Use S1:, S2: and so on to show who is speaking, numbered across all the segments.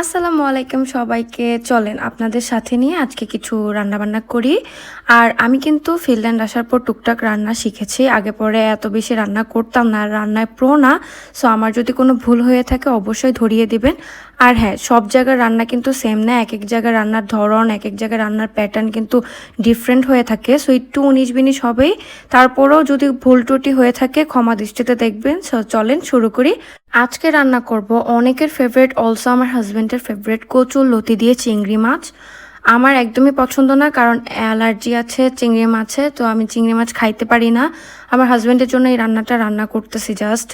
S1: আসসালামু আলাইকুম সবাইকে। চলেন আপনাদের সাথে নিয়ে আজকে কিছু রান্নাবান্না করি। আর আমি কিন্তু ফিনল্যান্ড আসার পর টুকটাক রান্না শিখেছি। আগে পরে এত বেশি রান্না করতাম না, রান্নায় প্রো না। সো আমার যদি কোনো ভুল হয়ে থাকে অবশ্যই ধরিয়ে দিবেন। আর হ্যাঁ সব জায়গার রান্না কিন্তু সেম না। এক এক জায়গায় রান্নার ধরন, এক এক জায়গায় রান্নার প্যাটার্ন কিন্তু ডিফারেন্ট হয়ে থাকে। সো একটু উনিশ বিনিশ হবেই। তারপরেও যদি ভুল ত্রুটি হয়ে থাকে, ক্ষমা দৃষ্টিতে দেখবেন। চলেন শুরু করি। আজকে রান্না করব অনেকের ফেভারিট অলসো আমার হাজব্যান্ডের ফেভারিট কচুর লতি দিয়ে চিংড়ি মাছ। আমার একদমই পছন্দ না, কারণ অ্যালার্জি আছে, চিংড়ি মাছে তো আমি চিংড়ি মাছ খাইতে পারি না। আমার হাজব্যান্ডের জন্য এই রান্নাটা রান্না করতেছি জাস্ট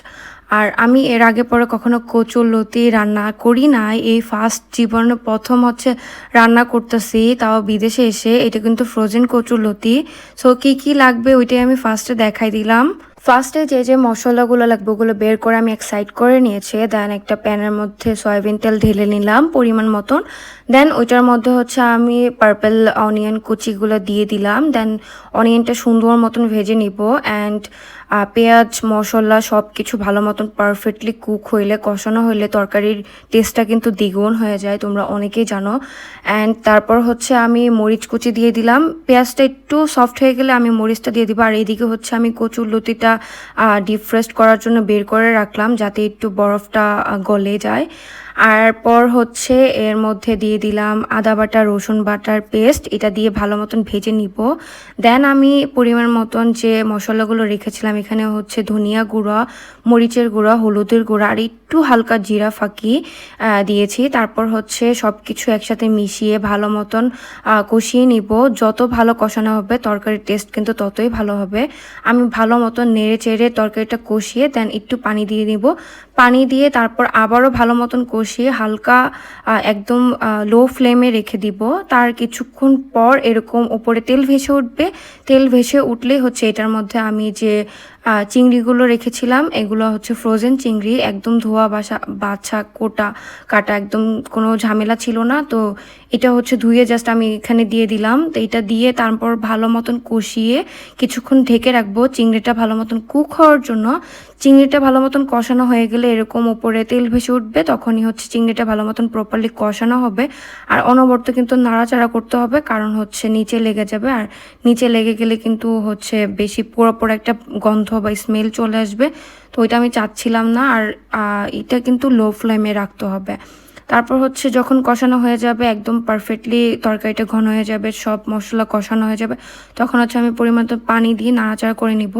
S1: আর আমি এর আগে পরে কখনো কচুর লতি রান্না করি না এই ফার্স্ট জীবনে প্রথম হচ্ছে রান্না করতেছি, তাও বিদেশে এসে। এটা কিন্তু ফ্রোজেন কচুর লতি। সো কী কী লাগবে ওইটাই আমি ফার্স্টে দেখাই দিলাম। ফার্স্টে যে যে মশলাগুলো লাগবে, ওগুলো বের করে আমি এক সাইড করে নিয়েছি। দেন একটা প্যানের মধ্যে সয়াবিন তেল ঢেলে নিলাম পরিমাণ মতন। দেন ওইটার মধ্যে হচ্ছে আমি পার্পেল অনিয়ন কুচিগুলো দিয়ে দিলাম। দেন অনিয়নটা সুন্দর মতন ভেজে নিব অ্যান্ড পেঁয়াজ, মশলা সব কিছু ভালো মতন পারফেক্টলি কুক হইলে, কষানো হইলে তরকারির টেস্টটা কিন্তু দ্বিগুণ হয়ে যায়, তোমরা অনেকেই জানো। অ্যান্ড তারপর হচ্ছে আমি মরিচ কুচি দিয়ে দিলাম। পেঁয়াজটা একটু সফট হয়ে গেলে আমি মরিচটা দিয়ে দিব। আর এইদিকে হচ্ছে আমি কচুর লতিটা ডিপ ফ্রেস্ট করার জন্য বের করে রাখলাম যাতে একটু বরফটা গলে যায়। আর পর হচ্ছে এর মধ্যে দিয়ে দিলাম আদা বাটা, রসুন বাটার পেস্ট। এটা দিয়ে ভালো মতন ভেজে নিব। দেন আমি পরিমাণ মতন যে মশলাগুলো রেখেছিলাম, এখানে হচ্ছে ধনিয়া গুঁড়া, মরিচের গুঁড়া, হলুদের গুঁড়া আর একটু হালকা জিরা ফাঁকি দিয়েছি। তারপর হচ্ছে সব কিছু একসাথে মিশিয়ে ভালো মতন কষিয়ে নিব। যত ভালো কষানো হবে, তরকারির টেস্ট কিন্তু ততই ভালো হবে। আমি ভালো মতন নেড়ে চেড়ে তরকারিটা কষিয়ে দেন একটু পানি দিয়ে নিব। পানি দিয়ে তারপর আবারও ভালো মতন কষিয়ে হালকা একদম লো ফ্লেমে রেখে দিব। তার কিছুক্ষণ পর এরকম ওপরে তেল ভেসে উঠবে। তেল ভেসে উঠলে হচ্ছে এটার মধ্যে আমি যে চিংড়িগুলো রেখেছিলাম। এগুলো হচ্ছে ফ্রোজেন চিংড়ি, একদম ধোয়া বাসা, বাছা কোটা কাটা একদম কোনো ঝামেলা ছিল না। তো এটা হচ্ছে ধুয়ে জাস্ট আমি এখানে দিয়ে দিলাম। তো এটা দিয়ে তারপর ভালো মতন কষিয়ে কিছুক্ষণ ঢেকে রাখব। চিংড়িটা ভালো মতন কুক হওয়ার জন্য চিংড়িটা ভালো মতন কষানো হয়ে গেলে এরকম ওপরে তেল ভেসে উঠবে, তখনই হচ্ছে চিংড়িটা ভালো মতন প্রপারলি কষানো হবে। আর অনবর্ত কিন্তু নাড়াচাড়া করতে হবে, কারণ হচ্ছে নিচে লেগে যাবে। আর নিচে লেগে গেলে কিন্তু হচ্ছে বেশি পোড়া একটা গন্ধ বা স্মেল চলে আসবে, তো ওইটা আমি চাচ্ছিলাম না আর এটা কিন্তু লো ফ্লেমে রাখতে হবে। তারপর হচ্ছে যখন কষানো হয়ে যাবে, একদম পারফেক্টলি তরকারিটা ঘন হয়ে যাবে, সব মশলা কষানো হয়ে যাবে, তখন হচ্ছে আমি পরিমাণ পানি দিয়ে নাড়াচাড়া করে নিব।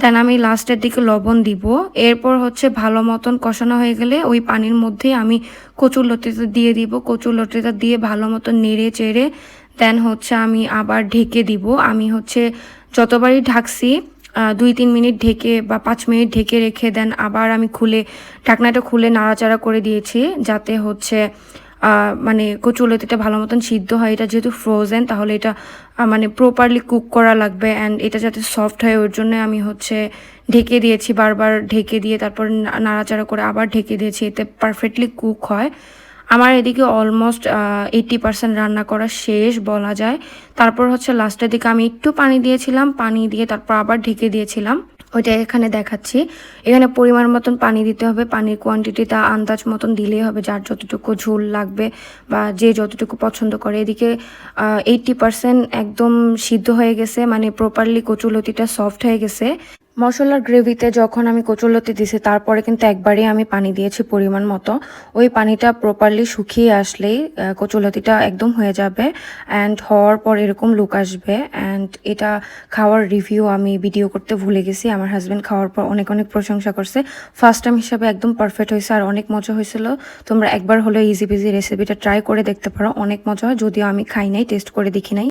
S1: দেন আমি লাস্টের দিকে লবণ দিব। এরপর হচ্ছে ভালো মতন কষানো হয়ে গেলে ওই পানির মধ্যে আমি কচুর লতিটা দিয়ে দিব। কচুর লতিটা দিয়ে ভালো মতন নেড়ে চেড়ে দেন হচ্ছে আমি আবার ঢেকে দিব। আমি হচ্ছে যতবারই ঢাকছি দুই, তিন মিনিট ঢেকে বা পাঁচ মিনিট ঢেকে রেখে দেন। আবার আমি খুলে, ঢাকনাটা খুলে নাড়াচাড়া করে দিয়েছি যাতে হচ্ছে মানে কচুলতিটা ভালো মতন সিদ্ধ হয়। এটা যেহেতু ফ্রোজেন তাহলে এটা মানে প্রপারলি কুক করা লাগবে অ্যান্ড এটা যাতে সফট হয়, ওর জন্য আমি হচ্ছে ঢেকে দিয়েছি। বারবার ঢেকে দিয়ে তারপর নাড়াচাড়া করে আবার ঢেকে দিয়েছি। এতে পারফেক্টলি কুক হয়। আমার এদিকে অলমোস্ট এইটি পার্সেন্ট রান্না করা শেষ বলা যায়। তারপর হচ্ছে লাস্টের দিকে আমি একটু পানি দিয়েছিলাম, পানি দিয়ে তারপর আবার ঢেকে দিয়েছিলাম। ওইটা এখানে দেখাচ্ছি। এখানে পরিমাণ মতন পানি দিতে হবে, পানির কোয়ান্টিটিটা আন্দাজ মতন দিলেই হবে, যার যতটুকু ঝোল লাগবে বা যে যতটুকু পছন্দ করে। এদিকে এইটটি পার্সেন্ট একদম সিদ্ধ হয়ে গেছে মানে প্রপারলি কচুলতিটা সফট হয়ে গেছে। মশলার গ্রেভিতে যখন আমি কচুলতি দিছি, তারপরে কিন্তু একবারই আমি পানি দিয়েছি পরিমাণ মতো। ওই পানিটা প্রপারলি শুকিয়ে আসলেই কচুলতিটা একদম হয়ে যাবে অ্যান্ড হওয়ার পর এরকম লুক আসবে। অ্যান্ড এটা খাওয়ার রিভিউ আমি ভিডিও করতে ভুলে গেছি। আমার হাজব্যান্ড খাওয়ার পর অনেক অনেক প্রশংসা করছে। ফার্স্ট টাইম হিসাবে একদম পারফেক্ট হয়েছে আর অনেক মজা হয়েছিল। তোমরা একবার হলেও ইজি বিজি রেসিপিটা ট্রাই করে দেখতে পারো। অনেক মজা হয়, যদিও আমি খাই নাই টেস্ট করে দেখি নাই।